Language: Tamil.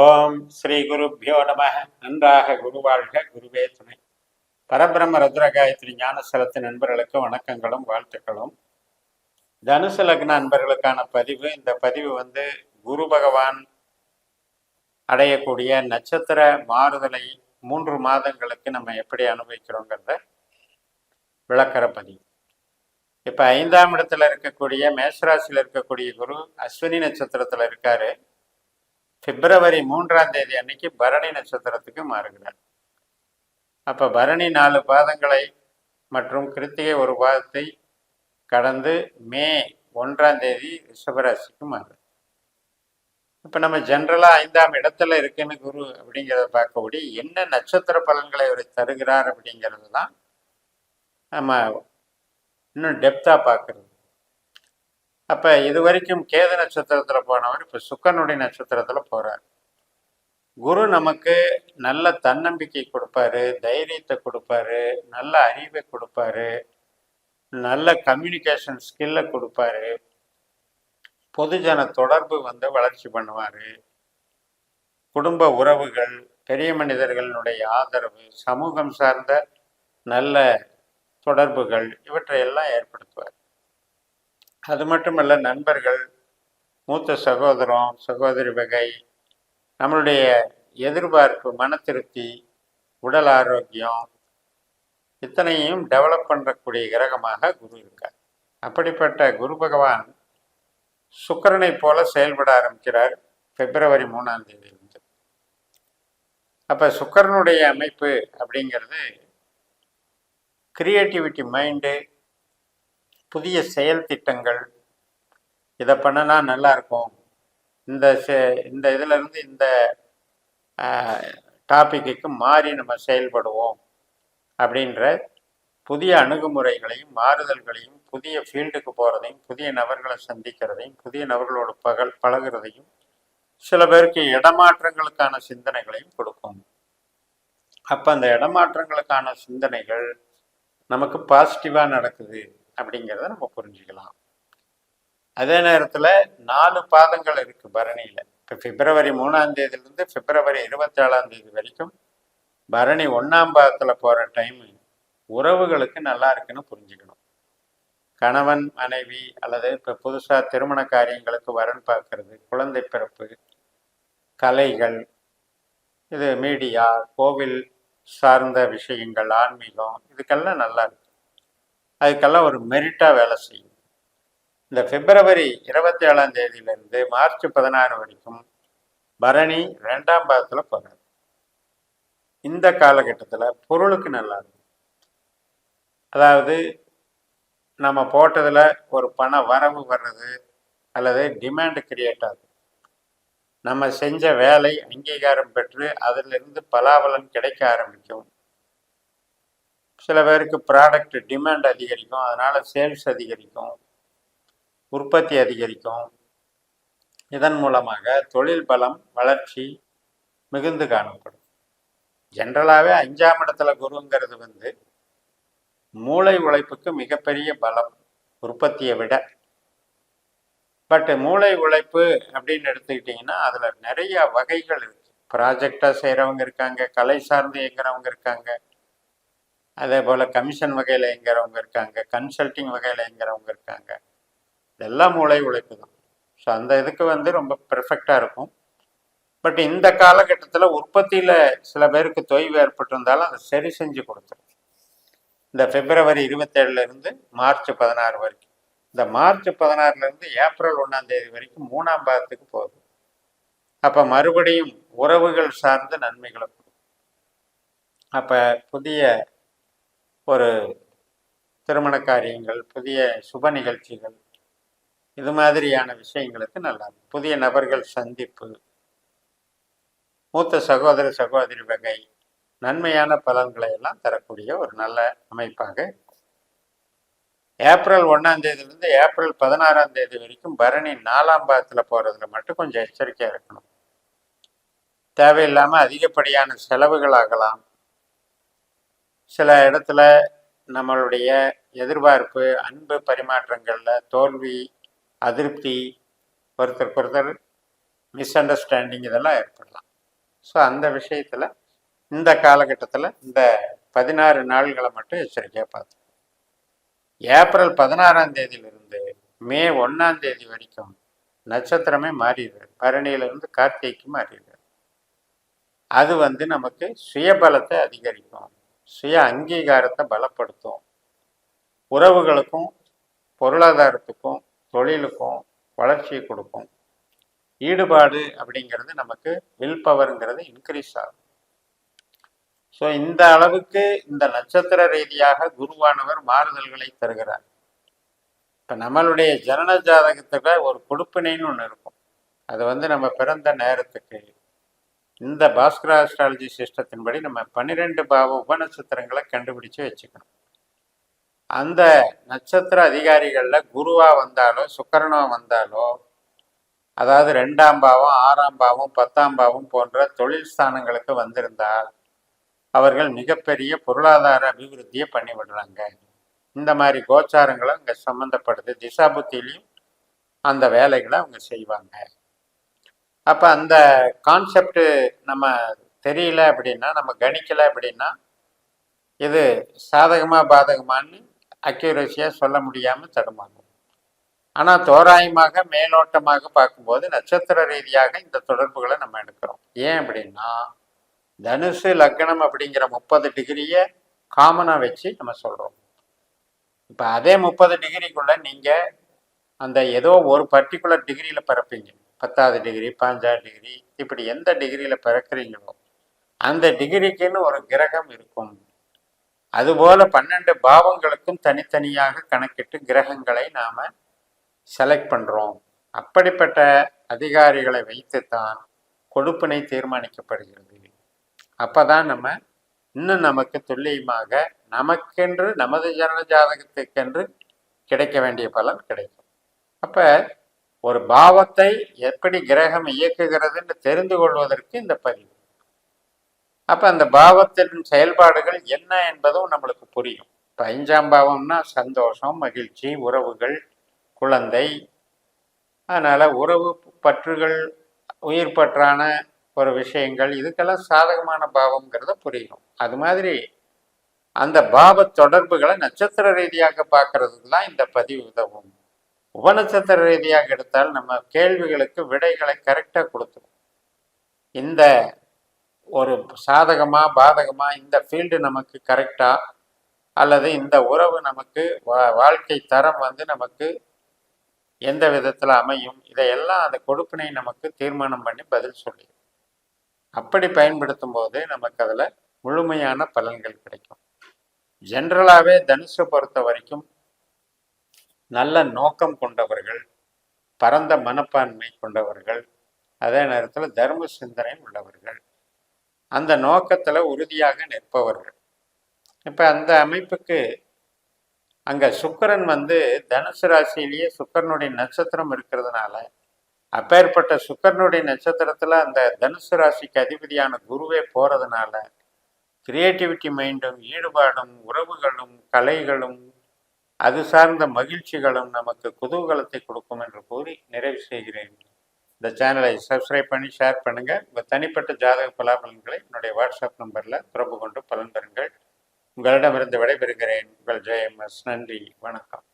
ஓம் ஸ்ரீ குருப்பியோ நம நன்றாக குருவாழ்க குருவே துணை. பரபிரம்ம ருத்ர காயத்ரி ஞானசலத்து நண்பர்களுக்கு வணக்கங்களும் வாழ்த்துக்களும். தனுசு லக்ன நண்பர்களுக்கான பதிவு. இந்த பதிவு வந்து குரு பகவான் அடையக்கூடிய நட்சத்திர மாறுதலை மூன்று மாதங்களுக்கு நம்ம எப்படி அனுபவிக்கிறோங்கிறத விளக்கிற பதிவு. இப்போ ஐந்தாம் இடத்துல இருக்கக்கூடிய மேஷராசியில் இருக்கக்கூடிய குரு அஸ்வினி நட்சத்திரத்தில் இருக்காரு. பிப்ரவரி மூன்றாம் தேதி அன்னைக்கு பரணி நட்சத்திரத்துக்கு மாறுகிறார். அப்போ பரணி நாலு பாதங்களை மற்றும் கிருத்திகை ஒரு பாதத்தை கடந்து மே ஒன்றாம் தேதி ரிஷபராசிக்கு மாறுது. இப்போ நம்ம ஜென்ரலாக ஐந்தாம் இடத்துல இருக்குன்னு குரு அப்படிங்கிறத பார்க்கபடி என்ன நட்சத்திர பலன்களை அவர் தருகிறார் அப்படிங்கிறது தான் நம்ம இன்னும் டெப்த்தாக பார்க்குறது. அப்போ இது வரைக்கும் கேது நட்சத்திரத்தில் போனவர் இப்போ சுக்கனுடைய நட்சத்திரத்தில் போகிறார் குரு நமக்கு நல்ல தன்னம்பிக்கை கொடுப்பாரு தைரியத்தை கொடுப்பாரு நல்ல அறிவை கொடுப்பாரு நல்ல கம்யூனிகேஷன் ஸ்கில்லை கொடுப்பாரு பொதுஜன தொடர்பு வந்து வளர்ச்சி பண்ணுவார். குடும்ப உறவுகள் பெரிய மனிதர்களுடைய ஆதரவு சமூகம் சார்ந்த நல்ல தொடர்புகள் இவற்றையெல்லாம் ஏற்படுத்துவார். அது மட்டுமல்ல நண்பர்கள் மூத்த சகோதரம் சகோதரி வகை நம்மளுடைய எதிர்பார்ப்பு மன திருப்தி உடல் ஆரோக்கியம் இத்தனையும் டெவலப் பண்ணக்கூடிய கிரகமாக குரு இருக்கார். அப்படிப்பட்ட குரு பகவான் சுக்கரனை போல செயல்பட ஆரம்பிக்கிறார் பிப்ரவரி மூணாம் தேதியிலிருந்து. அப்போ சுக்கரனுடைய அமைப்பு அப்படிங்கிறது கிரியேட்டிவிட்டி மைண்டு புதிய செயல் திட்டங்கள் இதை பண்ணனா நல்லா இருக்கும். இந்த இந்த இதில் இருந்து இந்த டாப்பிக்கு மாறி நம்ம செயல்படுவோம். அப்படின்ற புதிய அணுகுமுறைகளையும் மாறுதல்களையும் புதிய ஃபீல்டுக்கு போகிறதையும் புதிய நபர்களை சந்திக்கிறதையும் புதிய நபர்களோட பகல் பழகிறதையும் சில பேருக்கு இடமாற்றங்களுக்கான சிந்தனைகளையும் கொடுக்கும். அப்போ அந்த இடமாற்றங்களுக்கான சிந்தனைகள் நமக்கு பாசிட்டிவாக நடக்குது. அப்படிங்கிறத நம்ம புரிஞ்சுக்கலாம். அதே நேரத்தில் நாலு பாதங்கள் இருக்கு பரணியில். இப்போ பிப்ரவரி மூணாம் தேதியிலிருந்து பிப்ரவரி இருபத்தேழாம் தேதி வரைக்கும் பரணி ஒன்றாம் பாதத்தில் போகிற டைம் உறவுகளுக்கு நல்லா இருக்குன்னு புரிஞ்சுக்கணும். கணவன் மனைவி அல்லது இப்போ புதுசாக திருமண காரியங்களுக்கு வரன் பார்க்கறது குழந்தை பிறப்பு கலைகள் இது மீடியா கோவில் சார்ந்த விஷயங்கள் ஆன்மீகம் இதுக்கெல்லாம் நல்லா இருக்கும் அதுக்கெல்லாம் ஒரு மெரிட்டாக வேலை செய்யும். இந்த பிப்ரவரி இருபத்தி ஏழாம் தேதியிலிருந்து மார்ச் பதினாறு வரைக்கும் பரணி ரெண்டாம் பாகத்தில் போகிறார் இந்த காலகட்டத்தில் பொருளுக்கு நல்லா இருக்கும். அதாவது நம்ம போட்டதில் ஒரு பண வரவு வர்றது அல்லது டிமாண்ட் கிரியேட் ஆகுது. நம்ம செஞ்ச வேலை அங்கீகாரம் பெற்று அதிலிருந்து பலாபலன் கிடைக்க ஆரம்பிக்கும். சில பேருக்கு ப்ராடக்ட் டிமாண்ட் அதிகரிக்கும் அதனால் சேல்ஸ் அதிகரிக்கும் உற்பத்தி அதிகரிக்கும். இதன் மூலமாக தொழில் பலம் வளர்ச்சி மிகுந்து காணப்படும். ஜென்ரலாகவே அஞ்சாம் இடத்துல குருங்கிறது வந்து மூளை உழைப்புக்கு மிகப்பெரிய பலம் உற்பத்தியை விட. பட் மூளை உழைப்பு அப்படின்னு எடுத்துக்கிட்டிங்கன்னா அதில் நிறைய வகைகள் இருக்குது ப்ராஜெக்டாக செய்கிறவங்க இருக்காங்க கலை சார்ந்து இயங்குறவங்க இருக்காங்க. அதே போல் கமிஷன் வகையில் இயங்குறவங்க இருக்காங்க கன்சல்டிங் வகையில் இயங்குறவங்க இருக்காங்க. இதெல்லாம் மூளை உழைப்பு தான். ஸோ அந்த இதுக்கு வந்து ரொம்ப பெர்ஃபெக்டாக இருக்கும். பட் இந்த காலகட்டத்தில் உற்பத்தியில் சில பேருக்கு தொய்வு ஏற்பட்டிருந்தாலும் அதை சரி செஞ்சு கொடுத்துரும். இந்த பிப்ரவரி இருபத்தேழுலேருந்து மார்ச் பதினாறு வரைக்கும். இந்த மார்ச் பதினாறுலேருந்து ஏப்ரல் ஒன்றாம் தேதி வரைக்கும் மூணாம் பாகத்துக்கு போகுது. அப்போ மறுபடியும் உறவுகள் சார்ந்த நன்மைகளை கொடுக்கும் அப்போ புதிய ஒரு திருமண காரியங்கள் புதிய சுப நிகழ்ச்சிகள் இது மாதிரியான விஷயங்களுக்கு நல்லா புதிய நபர்கள் சந்திப்பு மூத்த சகோதர சகோதரி வகை நன்மையான பலன்களை எல்லாம் தரக்கூடிய ஒரு நல்ல அமைப்பாக ஏப்ரல் ஒன்றாம் தேதியிலிருந்து ஏப்ரல் பதினாறாம் தேதி வரைக்கும் பரணி நாலாம் பாகத்தில் போகிறதுல மட்டும் கொஞ்சம் எச்சரிக்கையாக இருக்கணும். தேவையில்லாமல் அதிகப்படியான செலவுகள் ஆகலாம். சில இடத்துல நம்மளுடைய எதிர்பார்ப்பு அன்பு பரிமாற்றங்களில் தோல்வி அதிருப்தி ஒருத்தருக்கு ஒருத்தர் மிஸ் அண்டர்ஸ்டாண்டிங் இதெல்லாம் ஏற்படலாம். ஸோ அந்த விஷயத்தில் இந்த காலகட்டத்தில் இந்த பதினாறு நாள்களை மட்டும் எச்சரிக்கையாக பார்த்து. ஏப்ரல் பதினாறாம் தேதியிலிருந்து மே ஒன்றாம் தேதி வரைக்கும் நட்சத்திரமே மாறிடுது. பரணியிலிருந்து கார்த்திகைக்கு மாறிடுது. அது வந்து நமக்கு சுயபலத்தை அதிகரிக்கும். சுய அங்கீகாரத்தை பலப்படுத்தும். உறவுகளுக்கும் பொருளாதாரத்துக்கும் தொழிலுக்கும் வளர்ச்சியை கொடுக்கும். ஈடுபாடு அப்படிங்கிறது நமக்கு வில் பவருங்கிறது இன்க்ரீஸ் ஆகும். ஸோ இந்த அளவுக்கு இந்த நட்சத்திர ரீதியாக குருவானவர் மாறுதல்களை தருகிறார். இப்போ நம்மளுடைய ஜனன ஜாதகத்தில் ஒரு கொடுப்பினைன்னு ஒன்று இருக்கும். அது வந்து நம்ம பிறந்த நேரத்துக்கு இந்த பாஸ்கர அஸ்ட்ராலஜி சிஸ்டத்தின்படி நம்ம பன்னிரெண்டு பாவ உபநட்சத்திரங்களை கண்டுபிடிச்சு வச்சுக்கணும். அந்த நட்சத்திர அதிகாரிகளில் குருவாக வந்தாலோ சுக்கரனாக வந்தாலோ அதாவது ரெண்டாம் பாவம் ஆறாம் பாவம் பத்தாம் பாவம் போன்ற தொழில் ஸ்தானங்களுக்கு வந்திருந்தால் அவர்கள் மிகப்பெரிய பொருளாதார அபிவிருத்தியை பண்ணிவிடுறாங்க இந்த மாதிரி கோச்சாரங்களும் அங்கே சம்மந்தப்படுது திசாபுத்திலையும் அந்த வேலைகளை அவங்க செய்வாங்க. அப்போ அந்த கான்செப்ட் நம்ம தெரியல அப்படின்னா நம்ம கணிக்கல அப்படின்னா இது சாதகமாக பாதகமான்னு அக்யூரஸியாக சொல்ல முடியாமல் தடுமாறும். ஆனால் தோராயமாக மேலோட்டமாக பார்க்கும்போது நட்சத்திர ரீதியாக இந்த தொடர்புகளை நம்ம எடுக்கிறோம். ஏன் அப்படின்னா தனுசு லக்னம் அப்படிங்கிற முப்பது டிகிரியை காமனாக வச்சு நம்ம சொல்கிறோம் இப்போ அதே முப்பது டிகிரிக்குள்ள நீங்கள் அந்த ஏதோ ஒரு பர்டிகுலர் டிகிரியில் பிறப்பீங்க. பத்தாவது டிகிரி பாஞ்சாவது டிகிரி இப்படி எந்த டிகிரியில் பிறக்கிறீங்களோ அந்த டிகிரிக்குன்னு ஒரு கிரகம் இருக்கும். அதுபோல பன்னெண்டு பாவங்களுக்கும் தனித்தனியாக கணக்கிட்டு கிரகங்களை நாம் செலக்ட் பண்ணுறோம் அப்படிப்பட்ட அதிகாரிகளை வைத்துத்தான் கொடுப்பினை தீர்மானிக்கப்படுகிறது. அப்போ தான் நம்ம இன்னும் நமக்கு துல்லியமாக நமக்கென்று நமது ஜன ஜாதகத்துக்கென்று கிடைக்க வேண்டிய பலன் கிடைக்கும். அப்போ ஒரு பாவத்தை எப்படி கிரகம் இயக்குகிறதுன்னு தெரிந்து கொள்வதற்கு இந்த பதிவு. அப்ப அந்த பாவத்தின் செயல்பாடுகள் என்ன என்பதும் நம்மளுக்கு புரியும். இப்போ ஐந்தாம் பாவம்னா சந்தோஷம் மகிழ்ச்சி உறவுகள் குழந்தை. அதனால உறவு பற்றுகள் உயிர் பற்றான ஒரு விஷயங்கள் இதுக்கெல்லாம் சாதகமான பாவம்ங்கிறத புரியும். அது மாதிரி அந்த பாவ தொடர்புகளை நட்சத்திர ரீதியாக பார்க்கறதுக்கு தான் இந்த பதிவு உதவும். உபநட்சத்திர ரீதியாக எடுத்தால் நம்ம கேள்விகளுக்கு விடைகளை கரெக்டாக கொடுத்துரும். இந்த ஒரு சாதகமாக பாதகமாக இந்த ஃபீல்டு நமக்கு கரெக்டாக அல்லது இந்த உறவு நமக்கு வா- வாழ்க்கை தரம் வந்து நமக்கு எந்த விதத்தில் அமையும் இதையெல்லாம் அந்த கொடுப்பினை நமக்கு தீர்மானம் பண்ணி பதில் சொல்லி அப்படி பயன்படுத்தும் போது நமக்கு அதில் முழுமையான பலன்கள் கிடைக்கும். ஜென்ரலாகவே தனுஷை பொறுத்த வரைக்கும் நல்ல நோக்கம் கொண்டவர்கள் பரந்த மனப்பான்மை கொண்டவர்கள் அதே நேரத்தில் தர்ம சிந்தனை உள்ளவர்கள். அந்த நோக்கத்தில் உறுதியாக நிற்பவர்கள். இப்போ அந்த அமைப்புக்கு அங்கே சுக்கரன் வந்து தனுசு ராசியிலேயே சுக்கரனுடைய நட்சத்திரம் இருக்கிறதுனால அப்பேற்பட்ட சுக்கரனுடைய நட்சத்திரத்தில் அந்த தனுசு ராசிக்கு அதிபதியான குருவே போகிறதுனால கிரியேட்டிவிட்டி மைண்டும் ஈடுபாடும் உறவுகளும் கலைகளும் அது சார்ந்த மகிழ்ச்சிகளும் நமக்கு குதூகலத்தை கொடுக்கும் என்று கூறி நிறைவு செய்கிறேன். இந்த சேனலை சப்ஸ்கிரைப் பண்ணி ஷேர் பண்ணுங்கள் உங்கள் தனிப்பட்ட ஜாதக பலாபலன்களை என்னுடைய வாட்ஸ்அப் நம்பரில் தொடர்பு கொண்டு பலன் பெறுங்கள் உங்களிடமிருந்து விடைபெறுகிறேன். உங்கள் ஜெயம் எஸ் நன்றி. வணக்கம்.